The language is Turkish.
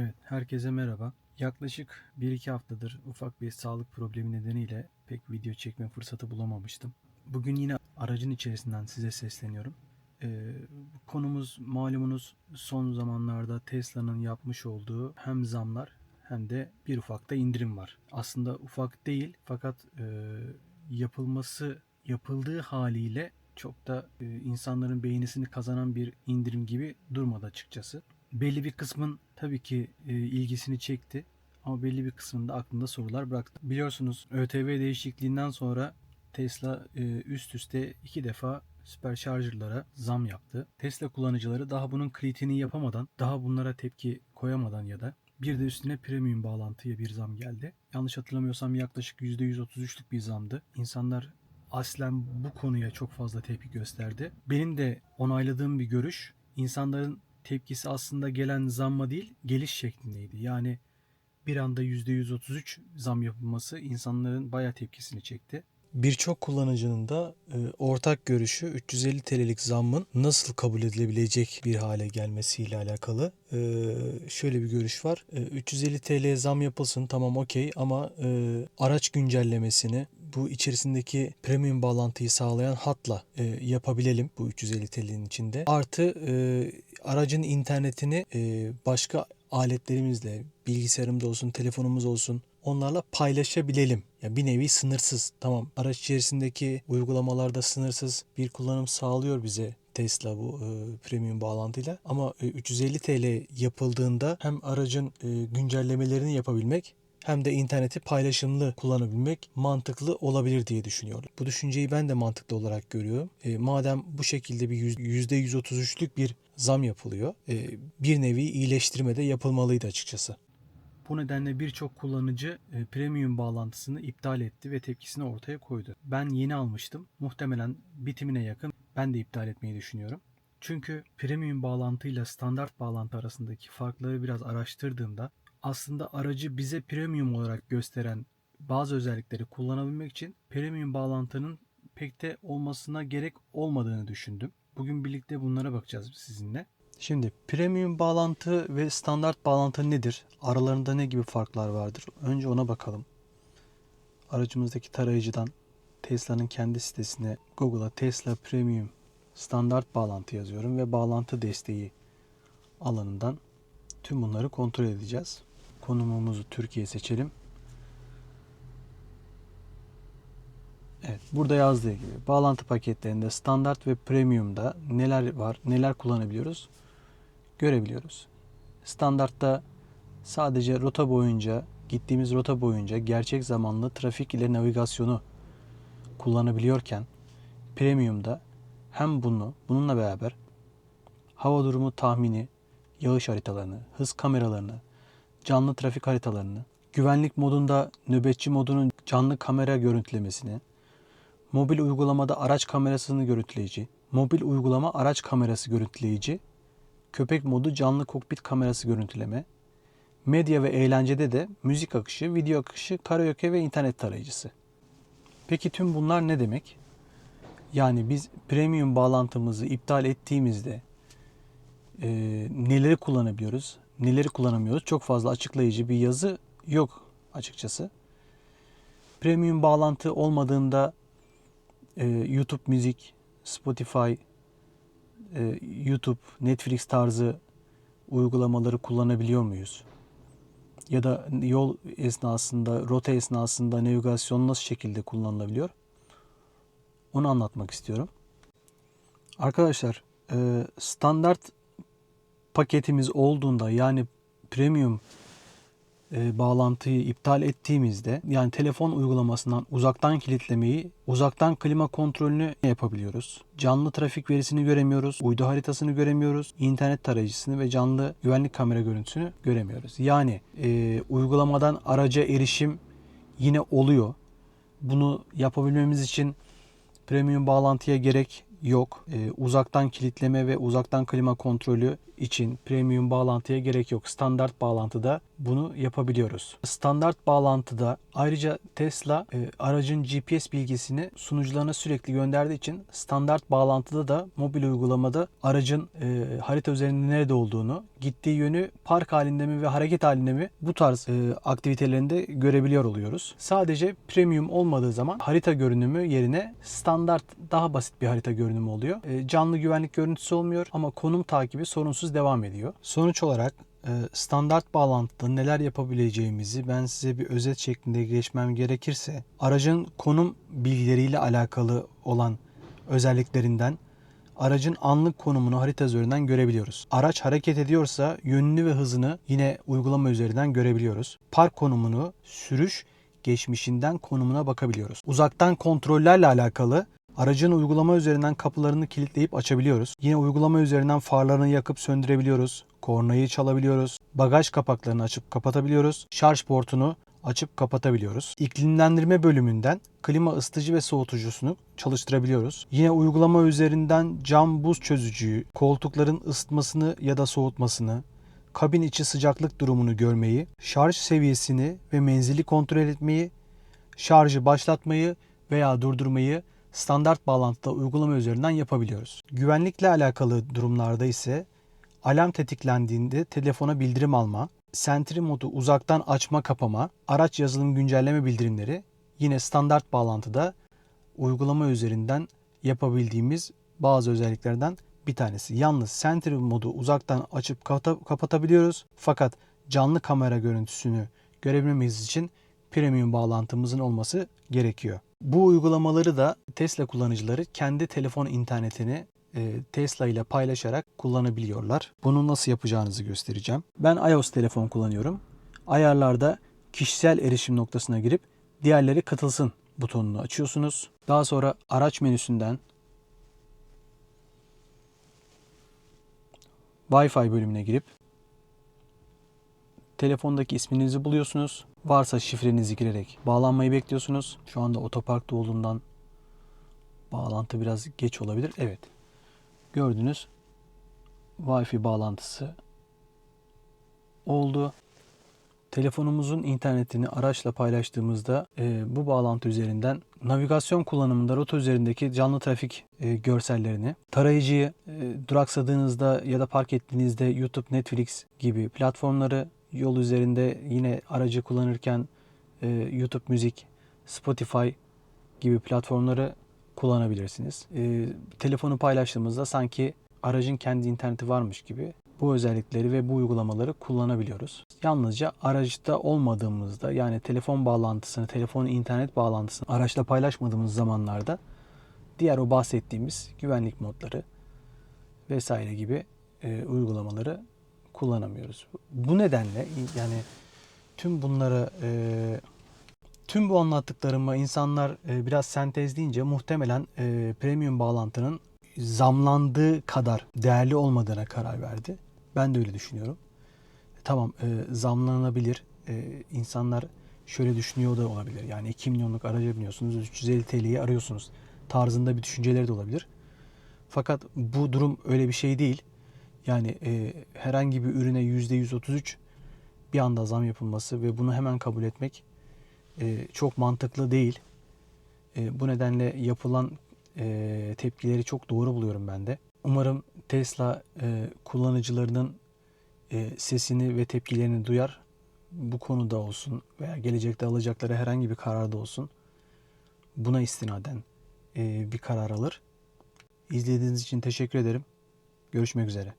Evet, herkese merhaba. Yaklaşık 1-2 haftadır ufak bir sağlık problemi nedeniyle pek video çekme fırsatı bulamamıştım. Bugün yine aracın içerisinden size sesleniyorum. Ee, konumuz malumunuz son zamanlarda Tesla'nın yapmış olduğu hem zamlar hem de bir ufak da indirim var. Aslında ufak değil fakat e, yapılması yapıldığı haliyle çok da e, insanların beğenisini kazanan bir indirim gibi durmadı açıkçası. Belli bir kısmın tabii ki e, ilgisini çekti ama belli bir kısmında aklında sorular bıraktı. Biliyorsunuz ÖTV değişikliğinden sonra Tesla e, üst üste iki defa süperşarjırlara zam yaptı. Tesla kullanıcıları daha bunun kritiğini yapamadan, daha bunlara tepki koyamadan ya da bir de üstüne premium bağlantıya bir zam geldi. Yanlış hatırlamıyorsam yaklaşık %133'lük bir zamdı. İnsanlar aslen bu konuya çok fazla tepki gösterdi. Benim de onayladığım bir görüş insanların tepkisi aslında gelen zamma değil geliş şeklindeydi. Yani bir anda %133 zam yapılması insanların bayağı tepkisini çekti. Birçok kullanıcının da e, ortak görüşü 350 TL'lik zammın nasıl kabul edilebilecek bir hale gelmesiyle alakalı. E, şöyle bir görüş var. E, 350 TL zam yapılsın tamam okey ama e, araç güncellemesini bu içerisindeki premium bağlantıyı sağlayan hatla e, yapabilelim bu 350 TL'nin içinde. Artı e, aracın internetini e, başka aletlerimizle bilgisayarımız olsun, telefonumuz olsun onlarla paylaşabilelim. Ya bir nevi sınırsız. Tamam araç içerisindeki uygulamalarda sınırsız bir kullanım sağlıyor bize Tesla bu e, premium bağlantıyla. Ama e, 350 TL yapıldığında hem aracın e, güncellemelerini yapabilmek hem de interneti paylaşımlı kullanabilmek mantıklı olabilir diye düşünüyorum. Bu düşünceyi ben de mantıklı olarak görüyorum. E, madem bu şekilde bir yüz- %133'lük bir zam yapılıyor, e, bir nevi iyileştirme de yapılmalıydı açıkçası. Bu nedenle birçok kullanıcı e, premium bağlantısını iptal etti ve tepkisini ortaya koydu. Ben yeni almıştım. Muhtemelen bitimine yakın ben de iptal etmeyi düşünüyorum. Çünkü premium bağlantıyla standart bağlantı arasındaki farkları biraz araştırdığımda aslında aracı bize premium olarak gösteren bazı özellikleri kullanabilmek için premium bağlantının pek de olmasına gerek olmadığını düşündüm. Bugün birlikte bunlara bakacağız sizinle. Şimdi premium bağlantı ve standart bağlantı nedir? Aralarında ne gibi farklar vardır? Önce ona bakalım. Aracımızdaki tarayıcıdan Tesla'nın kendi sitesine Google'a Tesla Premium standart bağlantı yazıyorum ve bağlantı desteği alanından tüm bunları kontrol edeceğiz. Konumumuzu Türkiye seçelim. Evet, burada yazdığı gibi bağlantı paketlerinde standart ve premium'da neler var, neler kullanabiliyoruz görebiliyoruz. Standartta sadece rota boyunca, gittiğimiz rota boyunca gerçek zamanlı trafik ile navigasyonu kullanabiliyorken premium'da hem bunu, bununla beraber hava durumu tahmini, yağış haritalarını, hız kameralarını, canlı trafik haritalarını, güvenlik modunda nöbetçi modunun canlı kamera görüntülemesini, mobil uygulamada araç kamerasını görüntüleyici, mobil uygulama araç kamerası görüntüleyici, köpek modu canlı kokpit kamerası görüntüleme, medya ve eğlencede de müzik akışı, video akışı, karaoke ve internet tarayıcısı. Peki tüm bunlar ne demek? Yani biz premium bağlantımızı iptal ettiğimizde e, neleri kullanabiliyoruz, neleri kullanamıyoruz? Çok fazla açıklayıcı bir yazı yok açıkçası. Premium bağlantı olmadığında e, YouTube müzik, Spotify, e, YouTube, Netflix tarzı uygulamaları kullanabiliyor muyuz? Ya da yol esnasında, rota esnasında navigasyon nasıl şekilde kullanılabiliyor? Onu anlatmak istiyorum. Arkadaşlar, e, standart paketimiz olduğunda yani premium e, bağlantıyı iptal ettiğimizde yani telefon uygulamasından uzaktan kilitlemeyi, uzaktan klima kontrolünü yapabiliyoruz. Canlı trafik verisini göremiyoruz, uydu haritasını göremiyoruz, internet tarayıcısını ve canlı güvenlik kamera görüntüsünü göremiyoruz. Yani e, uygulamadan araca erişim yine oluyor. Bunu yapabilmemiz için premium bağlantıya gerek yok. E, uzaktan kilitleme ve uzaktan klima kontrolü için premium bağlantıya gerek yok. Standart bağlantıda bunu yapabiliyoruz. Standart bağlantıda ayrıca Tesla e, aracın GPS bilgisini sunucularına sürekli gönderdiği için standart bağlantıda da mobil uygulamada aracın e, harita üzerinde nerede olduğunu, gittiği yönü park halinde mi ve hareket halinde mi bu tarz e, aktivitelerinde görebiliyor oluyoruz. Sadece premium olmadığı zaman harita görünümü yerine standart daha basit bir harita görünümü oluyor. E, canlı güvenlik görüntüsü olmuyor ama konum takibi sorunsuz devam ediyor. Sonuç olarak e, standart bağlantıda neler yapabileceğimizi ben size bir özet şeklinde geçmem gerekirse aracın konum bilgileriyle alakalı olan özelliklerinden aracın anlık konumunu harita üzerinden görebiliyoruz. Araç hareket ediyorsa yönünü ve hızını yine uygulama üzerinden görebiliyoruz. Park konumunu, sürüş geçmişinden konumuna bakabiliyoruz. Uzaktan kontrollerle alakalı aracın uygulama üzerinden kapılarını kilitleyip açabiliyoruz. Yine uygulama üzerinden farlarını yakıp söndürebiliyoruz. Kornayı çalabiliyoruz. Bagaj kapaklarını açıp kapatabiliyoruz. Şarj portunu açıp kapatabiliyoruz. İklimlendirme bölümünden klima ısıtıcı ve soğutucusunu çalıştırabiliyoruz. Yine uygulama üzerinden cam buz çözücüyü, koltukların ısıtmasını ya da soğutmasını, kabin içi sıcaklık durumunu görmeyi, şarj seviyesini ve menzili kontrol etmeyi, şarjı başlatmayı veya durdurmayı standart bağlantıda uygulama üzerinden yapabiliyoruz. Güvenlikle alakalı durumlarda ise alarm tetiklendiğinde telefona bildirim alma, Sentry modu uzaktan açma kapama, araç yazılım güncelleme bildirimleri yine standart bağlantıda uygulama üzerinden yapabildiğimiz bazı özelliklerden bir tanesi. Yalnız Sentry modu uzaktan açıp kapa- kapatabiliyoruz. Fakat canlı kamera görüntüsünü görebilmemiz için premium bağlantımızın olması gerekiyor. Bu uygulamaları da Tesla kullanıcıları kendi telefon internetini e, Tesla ile paylaşarak kullanabiliyorlar. Bunu nasıl yapacağınızı göstereceğim. Ben iOS telefon kullanıyorum. Ayarlarda kişisel erişim noktasına girip diğerleri katılsın butonunu açıyorsunuz. Daha sonra araç menüsünden Wi-Fi bölümüne girip telefondaki isminizi buluyorsunuz. Varsa şifrenizi girerek bağlanmayı bekliyorsunuz. Şu anda otoparkta olduğundan bağlantı biraz geç olabilir. Evet. Gördünüz. Wi-Fi bağlantısı oldu. Telefonumuzun internetini araçla paylaştığımızda e, bu bağlantı üzerinden navigasyon kullanımında rota üzerindeki canlı trafik e, görsellerini, tarayıcıyı e, duraksadığınızda ya da park ettiğinizde YouTube, Netflix gibi platformları yol üzerinde yine aracı kullanırken e, YouTube Müzik, Spotify gibi platformları kullanabilirsiniz. E, telefonu paylaştığımızda sanki aracın kendi interneti varmış gibi bu özellikleri ve bu uygulamaları kullanabiliyoruz. Yalnızca araçta olmadığımızda yani telefon bağlantısını, telefon internet bağlantısını araçla paylaşmadığımız zamanlarda diğer o bahsettiğimiz güvenlik modları vesaire gibi e, uygulamaları kullanamıyoruz. Bu nedenle yani tüm bunları e, tüm bu anlattıklarımı insanlar e, biraz sentezleyince muhtemelen e, premium bağlantının zamlandığı kadar değerli olmadığına karar verdi. Ben de öyle düşünüyorum. Tamam e, zamlanabilir. E, insanlar şöyle düşünüyor da olabilir. Yani 2 milyonluk araca biniyorsunuz 350 TL'yi arıyorsunuz tarzında bir düşünceleri de olabilir. Fakat bu durum öyle bir şey değil. Yani e, herhangi bir ürüne %133 bir anda zam yapılması ve bunu hemen kabul etmek e, çok mantıklı değil. E, bu nedenle yapılan e, tepkileri çok doğru buluyorum ben de. Umarım Tesla e, kullanıcılarının e, sesini ve tepkilerini duyar. Bu konuda olsun veya gelecekte alacakları herhangi bir kararda olsun. Buna istinaden e, bir karar alır. İzlediğiniz için teşekkür ederim. Görüşmek üzere.